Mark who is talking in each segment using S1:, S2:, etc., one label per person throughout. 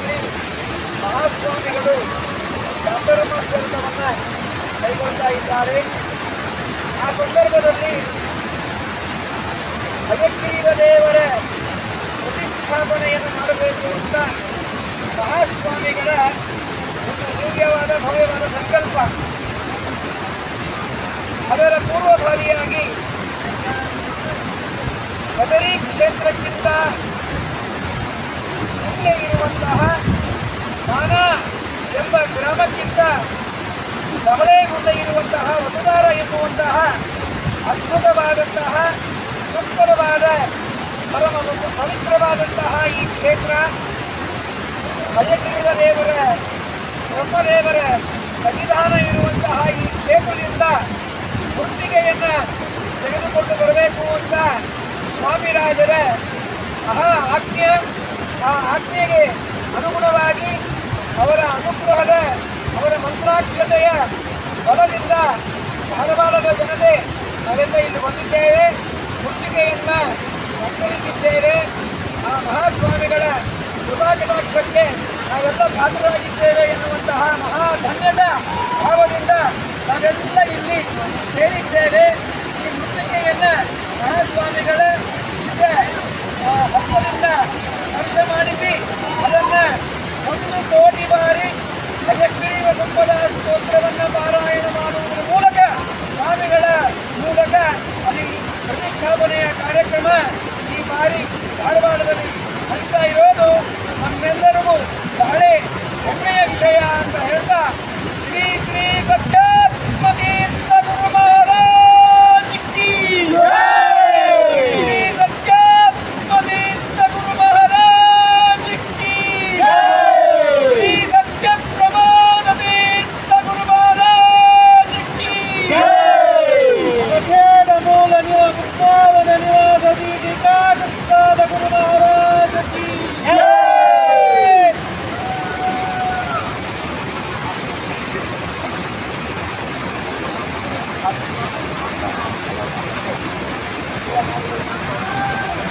S1: ಧಾರವಾಡದಲ್ಲಿ ಮಹಾಸ್ವಾಮಿಗಳು ಚಾತುರ್ಮಾಸ್ಯವನ್ನು ಕೈಗೊಳ್ತಾ ಇದ್ದಾರೆ. ಆ ಸಂದರ್ಭದಲ್ಲಿ ಹಯಗ್ರೀವ ದೇವರ ಪ್ರತಿಷ್ಠಾಪನೆಯನ್ನು ಮಾಡಬೇಕು ಅಂತ ಮಹಾಸ್ವಾಮಿಗಳ ಒಂದು ದಿವ್ಯವಾದ, ಭವ್ಯವಾದ ಸಂಕಲ್ಪ. ಅದರ ಪೂರ್ವಭಾವಿಯಾಗಿ ಬದರಿ ಕ್ಷೇತ್ರಕ್ಕಿಂತ ಇರುವಂತಹ ಮಾನ ಎಂಬ ಗ್ರಾಮಕ್ಕಿಂತ ಬಹಳೇ ಮುಂದೆ ಇರುವಂತಹ ವಸುದಾರ ಎನ್ನುವಂತಹ ಅದ್ಭುತವಾದಂತಹ ಸುಂದರವಾದ ಪರಮ ಪವಿತ್ರವಾದಂತಹ ಈ ಕ್ಷೇತ್ರ. ಭಜಗ್ರೀವ ದೇವರ, ಬ್ರಹ್ಮದೇವರ ಸನ್ನಿಧಾನ ಇರುವಂತಹ ಈ ಕ್ಷೇತ್ರದಿಂದ ಗುತ್ತಿಗೆಯನ್ನು ತೆಗೆದುಕೊಂಡು ಬರಬೇಕು ಅಂತ ಸ್ವಾಮಿರಾಜರ ಮಹಾ ಆಜ್ಞೆ. ಆ ಆಜ್ಞೆಗೆ ಅನುಗುಣವಾಗಿ ಅವರ ಅನುಗ್ರಹದ, ಅವರ ಮಂತ್ರಾಕ್ಷತೆಯ ಬಲದಿಂದ ಧಾರವಾಡದ ಜನತೆ ನಾವೆಲ್ಲ ಇಲ್ಲಿ ಬಂದಿದ್ದೇವೆ. ಮುತ್ತಿಗೆಯನ್ನ ಸಂಗ್ರಹಿಸಿದ್ದೇವೆ ಆ ಮಹಾಸ್ವಾಮಿಗಳ ಕೃಪಾಕಟಾಕ್ಷಕ್ಕೆ ನಾವೆಲ್ಲ ಪಾತ್ರರಾಗಿದ್ದೇವೆ ಎನ್ನುವಂತಹ ಮಹಾಧನ್ಯದ ಭಾವದಿಂದ ನಾವೆಲ್ಲ ಇಲ್ಲಿ ಸೇರಿದ್ದೇವೆ. ಈ ಮುತ್ತಿಗೆಯನ್ನು ಮಹಾಸ್ವಾಮಿಗಳ ಹಸ್ತದಿಂದ ಸ್ಪರ್ಶ ಮಾಡಿಸಿ ಅದನ್ನ ಒಂದು ಕೋಟಿ ಬಾರಿ ಹಯಗ್ರೀವ ಸಂಪದ ಸ್ತೋತ್ರವನ್ನ Thank you.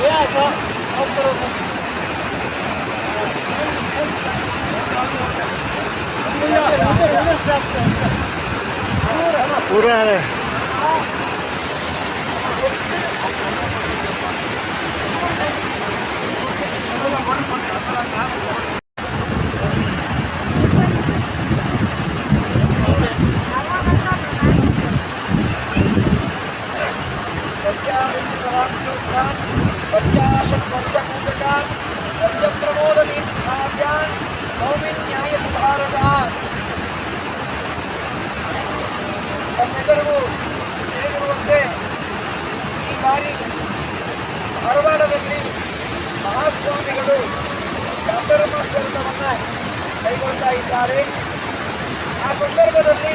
S1: 别爱说，我不。curare ಇದ್ದಾರೆ. ಆ ಸಂದರ್ಭದಲ್ಲಿ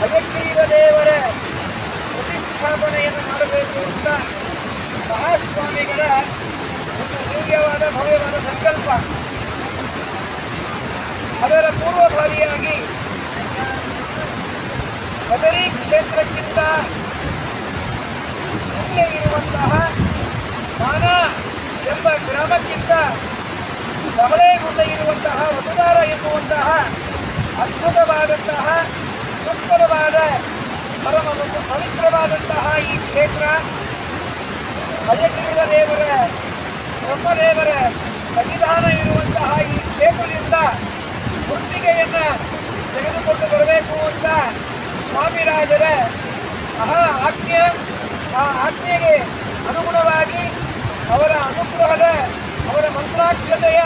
S1: ಹಯಗ್ರೀವ ದೇವರ ಪ್ರತಿಷ್ಠಾಪನೆಯನ್ನು ಮಾಡಬೇಕು ಅಂತ ಮಹಾಸ್ವಾಮಿಗಳ ಒಂದು ದಿವ್ಯವಾದ, ಭವ್ಯವಾದ ಸಂಕಲ್ಪ. ಅದರ ಪೂರ್ವಭಾವಿಯಾಗಿ ಬದರಿ ಕ್ಷೇತ್ರಕ್ಕಿಂತ ಮುಂದೆ ಇರುವಂತಹ ಮಾನ ಎಂಬ ಗ್ರಾಮಕ್ಕಿಂತ ಬಹಳೇ ಮುಂದೆ ಇರುವಂತಹ ವಸುಧಾರ ಎನ್ನುವಂತಹ ಅದ್ಭುತವಾದಂತಹ ಸುಂದರವಾದ ಪರಮ ಒಂದು ಪವಿತ್ರವಾದಂತಹ ಈ ಕ್ಷೇತ್ರ. ಅಜಕೀರ ದೇವರ, ಬ್ರಹ್ಮದೇವರ ಸನ್ನಿಧಾನ ಇರುವಂತಹ ಈ ಕ್ಷೇತ್ರದಿಂದ ಗುತ್ತಿಗೆಯನ್ನು ತೆಗೆದುಕೊಂಡು ಬರಬೇಕು ಅಂತ ಸ್ವಾಮಿರಾಜರ ಮಹಾ ಆಜ್ಞೆ. ಆ ಆಜ್ಞೆಗೆ ಅನುಗುಣವಾಗಿ ಅವರ ಅನುಗ್ರಹದ ಅವರ ಮಂತ್ರಾಕ್ಷತೆಯ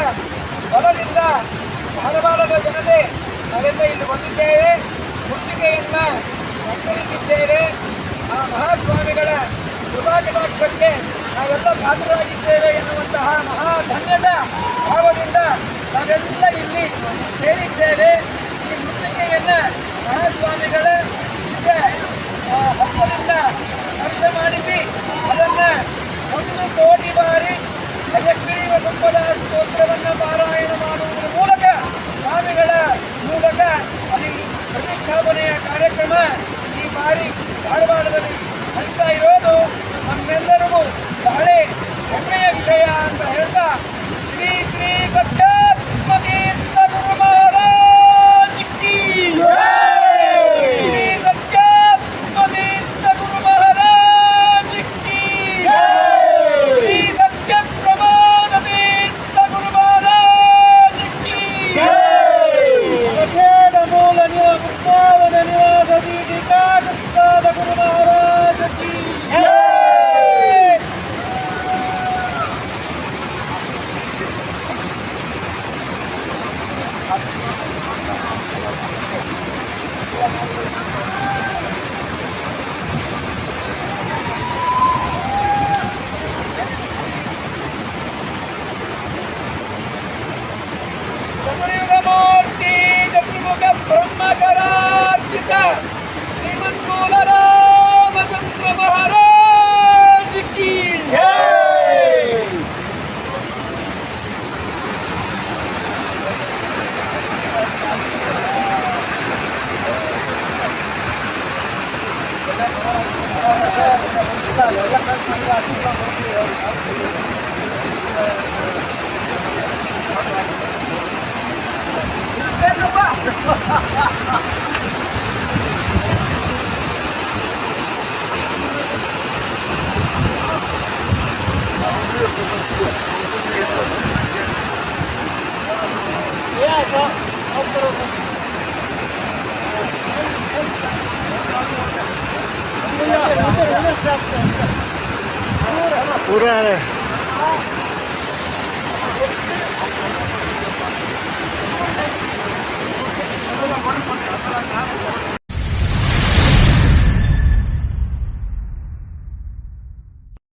S1: ಬಲದಿಂದ ಧಾರವಾಡದ ಜನತೆ ನಾವೆಲ್ಲ ಇಲ್ಲಿ ಬಂದಿದ್ದೇವೆ. ಗುತ್ತಿಗೆಯನ್ನ ಸಂಕರಿಸಿದ್ದೇವೆ ಆ ಮಹಾಸ್ವಾಮಿಗಳ ಕೃಪಾಕಟಾಕ್ಷಕ್ಕೆ ನಾವೆಲ್ಲ ಪಾತ್ರರಾಗಿದ್ದೇವೆ ಎನ್ನುವಂತಹ ಮಹಾ ಧನ್ಯದ ಭಾವದಿಂದ ನಾವೆಲ್ಲ ಇಲ್ಲಿ ಸೇರಿದ್ದೇವೆ. ಈ ಮುತ್ತಿಗೆಯನ್ನು ಮಹಾಸ್ವಾಮಿಗಳ ಹಸ್ತದಿಂದ ಸ್ಪರ್ಶ ಮಾಡಿಸಿ ಅದನ್ನು ಒಂದು ಕೋಟಿ ಬಾರಿ ಸ್ತೋತ್ರವನ್ನು ಸ್ತೋತ್ರವನ್ನ ಪಾರಾಯಣ ಮಾಡುವುದರ ಮೂಲಕ ಸ್ವಾಮಿಗಳ ಮೂಲಕ ಅಲ್ಲಿ ಪ್ರತಿಷ್ಠಾಪನೆಯ ಕಾರ್ಯಕ್ರಮ ಈ ಬಾರಿ ಧಾರವಾಡದಲ್ಲಿ ನಡೀತಾ ಇರೋದು. ನಮ್ಮೆಲ್ಲರಿಗೂ ಬಹಳ ಹೆಮ್ಮೆಯ ವಿಷಯ ಅಂತ ಹೇಳ್ತಾ ಶ್ರೀ ಶ್ರೀ ಸತ್ಯಾತ್ಮತೀರ್ಥ ಗುರು ಮಹಾರಾಜ್ 有些孩子成了地方和自由的，而不是
S2: 这个。
S1: ಶ್ರೀ